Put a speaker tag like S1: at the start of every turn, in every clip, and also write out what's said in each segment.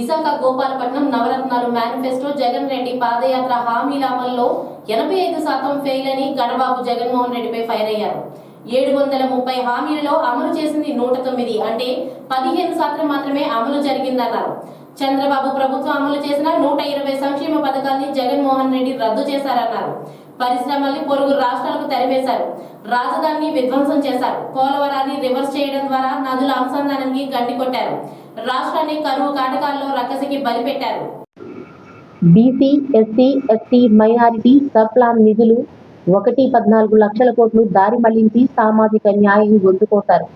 S1: విశాఖ గోపాలపట్నం నవరత్నాలు మేనిఫెస్టో జగన్ రెడ్డి పాదయాత్ర హామీల అమల్లో ఎనభై ఐదు శాతం ఫెయిల్ అని గడబాబు జగన్మోహన్ రెడ్డిపై ఫైర్ అయ్యారు. ఏడు వందల ముప్పై హామీలలో అమలు చేసింది నూట తొమ్మిది. అంటే పదిహేను శాతం మాత్రమే అమలు జరిగిందన్నారు. చంద్రబాబు ప్రభుత్వం అమలు చేసిన నూట ఇరవై సంక్షేమ పథకాల్ని జగన్మోహన్ రెడ్డి రద్దు చేశారన్నారు. పరిశ్రమల్ని పొరుగు రాష్ట్రాలకు తరిమేశారు. రాజధానిని విధ్వంసం చేశారు. పోలవరాన్ని రివర్స్ చేయడం ద్వారా నదుల అనుసంధానానికి గండి కొట్టారు. రాష్ట్రాన్ని కరువు కాటకాల్లో రక్కసికి బలిపెట్టారు.
S2: BC SC ST minority subplan నిధులు ఒకటి పద్నాలుగు లక్షల కోట్లు దారి మళ్ళించి సామాజిక న్యాయం గొంతుకోశారు.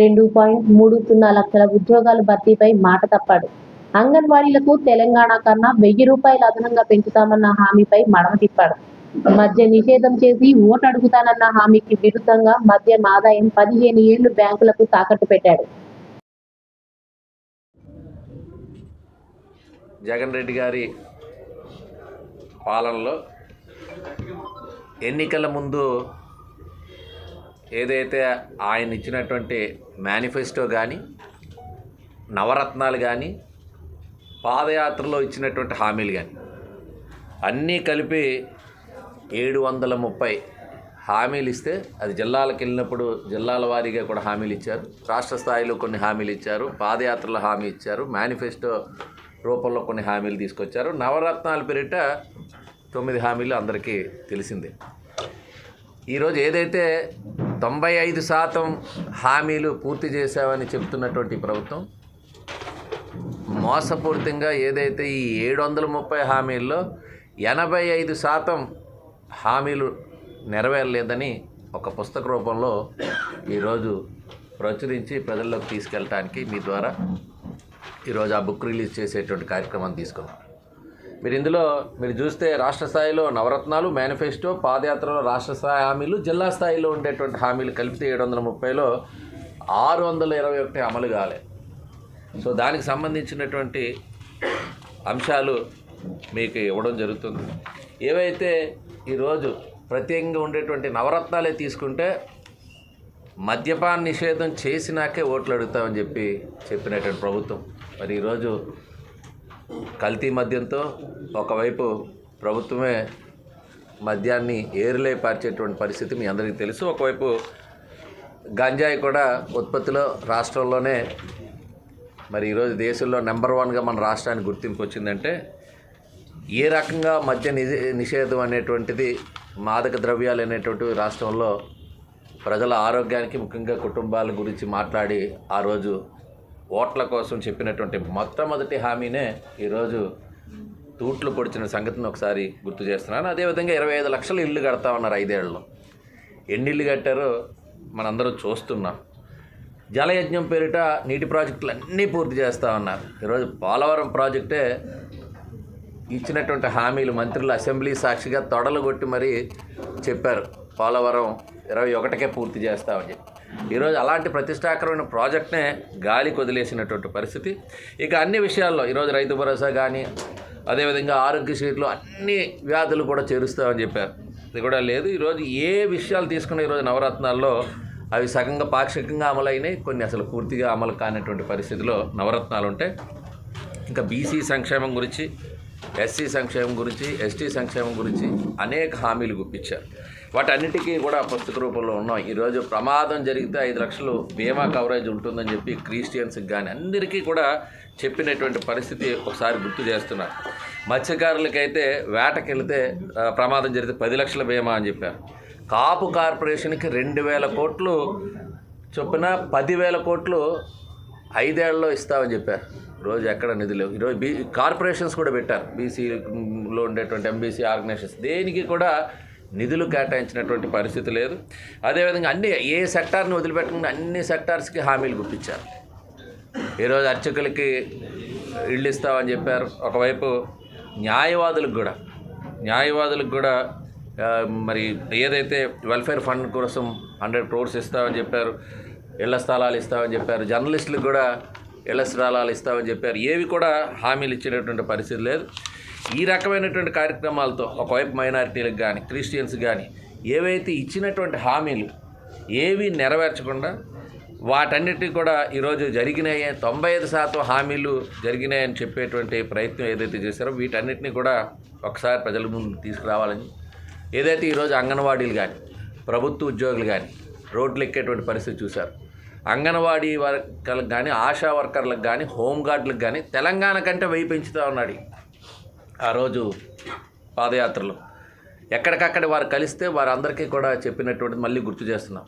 S2: రెండు పాయింట్ మూడు సున్నా లక్షల ఉద్యోగాల భర్తీపై మాట తప్పాడు. అంగన్వాడీలకు తెలంగాణ కన్నా వెయ్యి రూపాయలు అదనంగా పెంచుతామన్న హామీపై మడమ తిప్పాడు. మద్య నిషేధం చేసి ఓటు అడుగుతానన్న హామీకి విరుద్ధంగా మద్యం ఆదాయం పదిహేను ఏళ్ళు బ్యాంకులకు తాకట్టు పెట్టాడు.
S3: జగన్ రెడ్డి గారి పాలనలో ఎన్నికల ముందు ఏదైతే ఆయన ఇచ్చినటువంటి మేనిఫెస్టో కానీ నవరత్నాలు కానీ పాదయాత్రలో ఇచ్చినటువంటి హామీలు కానీ అన్నీ కలిపి ఏడు వందల ముప్పై హామీలు ఇస్తే అది జిల్లాలకు వెళ్ళినప్పుడు జిల్లాల వారీగా కూడా హామీలు ఇచ్చారు. రాష్ట్ర స్థాయిలో కొన్ని హామీలు ఇచ్చారు. పాదయాత్రలో హామీ ఇచ్చారు. మేనిఫెస్టో రూపంలో కొన్ని హామీలు తీసుకొచ్చారు. నవరత్నాల పేరిట తొమ్మిది హామీలు అందరికీ తెలిసిందే. ఈరోజు ఏదైతే తొంభై ఐదు శాతం హామీలు పూర్తి చేశామని చెప్తున్నటువంటి ప్రభుత్వం మోసపూరితంగా ఏదైతే ఈ ఏడు వందల ముప్పై హామీల్లో ఎనభై ఐదు శాతం హామీలు నెరవేరలేదని ఒక పుస్తక రూపంలో ఈరోజు ప్రచురించి ప్రజల్లోకి తీసుకెళ్ళటానికి మీ ద్వారా ఈరోజు ఆ బుక్ రిలీజ్ చేసేటువంటి కార్యక్రమాన్ని తీసుకున్నాం మీరు ఇందులో మీరు చూస్తే రాష్ట్ర స్థాయిలో నవరత్నాలు మేనిఫెస్టో పాదయాత్రలో రాష్ట్ర స్థాయి హామీలు జిల్లా స్థాయిలో ఉండేటువంటి హామీలు కలిపితే ఏడు వందల ముప్పైలో ఆరు వందల ఇరవై ఒకటి అమలు కాలే. సో దానికి సంబంధించినటువంటి అంశాలు మీకు ఇవ్వడం జరుగుతుంది. ఏవైతే ఈరోజు ప్రత్యేకంగా ఉండేటువంటి నవరత్నాలే తీసుకుంటే మద్యపాన నిషేధం చేసినాకే ఓట్లు అడుగుతామని చెప్పి చెప్పినటువంటి ప్రభుత్వం మరి ఈరోజు కల్తీ మద్యంతో ఒకవైపు ప్రభుత్వమే మద్యాన్ని ఏరులే పార్చేటువంటి పరిస్థితి మీ అందరికీ తెలుసు. ఒకవైపు గంజాయి కూడా ఉత్పత్తిలో రాష్ట్రంలోనే మరి ఈరోజు దేశంలో నెంబర్ వన్గా మన రాష్ట్రానికి గుర్తింపు వచ్చిందంటే ఏ రకంగా మద్య నిషేధం అనేటువంటిది మాదక ద్రవ్యాలు అనేటువంటివి రాష్ట్రంలో ప్రజల ఆరోగ్యానికి ముఖ్యంగా కుటుంబాల గురించి మాట్లాడి ఆ రోజు ఓట్ల కోసం చెప్పినటువంటి మొట్టమొదటి హామీనే ఈరోజు తూట్లు పొడిచిన సంగతిని ఒకసారి గుర్తు చేస్తున్నాను. అదేవిధంగా ఇరవై ఐదు లక్షలు ఇల్లు కడతా ఉన్నారు ఐదేళ్ళలో ఎన్ని ఇల్లు కట్టారో మనందరూ చూస్తున్నాం. జలయజ్ఞం పేరిట నీటి ప్రాజెక్టులు అన్నీ పూర్తి చేస్తూ ఉన్నారు. ఈరోజు పోలవరం ప్రాజెక్టే ఇచ్చినటువంటి హామీలు మంత్రులు అసెంబ్లీ సాక్షిగా తొడలు కొట్టి మరీ చెప్పారు. పోలవరం ఇరవై ఒకటికే పూర్తి చేస్తామని చెప్పి. ఈరోజు అలాంటి ప్రతిష్టాకరమైన ప్రాజెక్ట్నే గాలి కొదిలేసినటువంటి పరిస్థితి. ఇక అన్ని విషయాల్లో ఈరోజు రైతు భరోసా కానీ అదేవిధంగా ఆరోగ్య సీట్లు అన్ని వ్యాధులు కూడా చేరుస్తామని చెప్పారు. ఇది కూడా లేదు. ఈరోజు ఏ విషయాలు తీసుకున్న ఈరోజు నవరత్నాల్లో అవి సగంగా పాక్షికంగా అమలైనాయి కొన్ని అసలు పూర్తిగా అమలు కానటువంటి పరిస్థితిలో నవరత్నాలు ఉంటాయి ఇంకా బీసీ సంక్షేమం గురించి ఎస్సీ సంక్షేమం గురించి ఎస్టీ సంక్షేమం గురించి అనేక హామీలు గుప్పించారు. వాటన్నిటికీ కూడా పుస్తక రూపంలో ఉన్నాం. ఈరోజు ప్రమాదం జరిగితే ఐదు లక్షలు బీమా కవరేజ్ ఉంటుందని చెప్పి క్రిస్టియన్స్కి కానీ అందరికీ కూడా చెప్పినటువంటి పరిస్థితి ఒకసారి గుర్తు చేస్తున్నారు మత్స్యకారులకైతే వేటకి వెళితే ప్రమాదం జరిగితే పది లక్షల బీమా అని చెప్పారు. కాపు కార్పొరేషన్కి రెండు వేల కోట్లు చొప్పున పదివేల కోట్లు ఐదేళ్ళలో ఇస్తామని చెప్పారు. రోజు ఎక్కడ నిధులు ఈరోజు బీ కార్పొరేషన్స్ కూడా పెట్టారు. బీసీలో ఉండేటువంటి ఎంబీసీ ఆర్గనైజేషన్స్. దేనికి కూడా నిధులు కేటాయించినటువంటి పరిస్థితి లేదు. అదేవిధంగా అన్ని ఏ సెక్టార్ని వదిలిపెట్టకుండా అన్ని సెక్టార్స్కి హామీలు గుప్పించారు. ఈరోజు అర్చకులకి ఇళ్ళు ఇస్తామని చెప్పారు. ఒకవైపు న్యాయవాదులకు కూడా న్యాయవాదులకు కూడా మరి ఏదైతే వెల్ఫేర్ ఫండ్ కోసం హండ్రెడ్ క్రోర్స్ ఇస్తామని చెప్పారు ఇళ్ళ స్థలాలు ఇస్తామని చెప్పారు జర్నలిస్టులకు కూడా ఇళ్ళ స్థలాలు ఇస్తామని చెప్పారు. ఏవి కూడా హామీలు ఇచ్చినటువంటి పరిస్థితి లేదు. ఈ రకమైనటువంటి కార్యక్రమాలతో ఒకవైపు మైనారిటీలకు కానీ క్రిస్టియన్స్ కానీ ఏవైతే ఇచ్చినటువంటి హామీలు ఏవి నెరవేర్చకుండా వాటన్నిటిని కూడా ఈరోజు జరిగినాయి తొంభై ఐదు శాతం హామీలు జరిగినాయని చెప్పేటువంటి ప్రయత్నం ఏదైతే చేశారో వీటన్నిటిని కూడా ఒకసారి ప్రజల ముందు తీసుకురావాలని ఏదైతే ఈరోజు అంగన్వాడీలు కానీ ప్రభుత్వ ఉద్యోగులు కానీ రోడ్లు ఎక్కేటువంటి పరిస్థితి చూశారు. అంగన్వాడీ వర్కర్లకు కానీ ఆశా వర్కర్లకు కానీ హోంగార్డులకు కానీ తెలంగాణ కంటే వెయ్యి పెంచుతూ ఉన్నాడు ఆ రోజు పాదయాత్రలో. ఎక్కడికక్కడ వారు కలిస్తే వారందరికీ కూడా చెప్పినటువంటిది మళ్ళీ గుర్తు చేస్తున్నాం.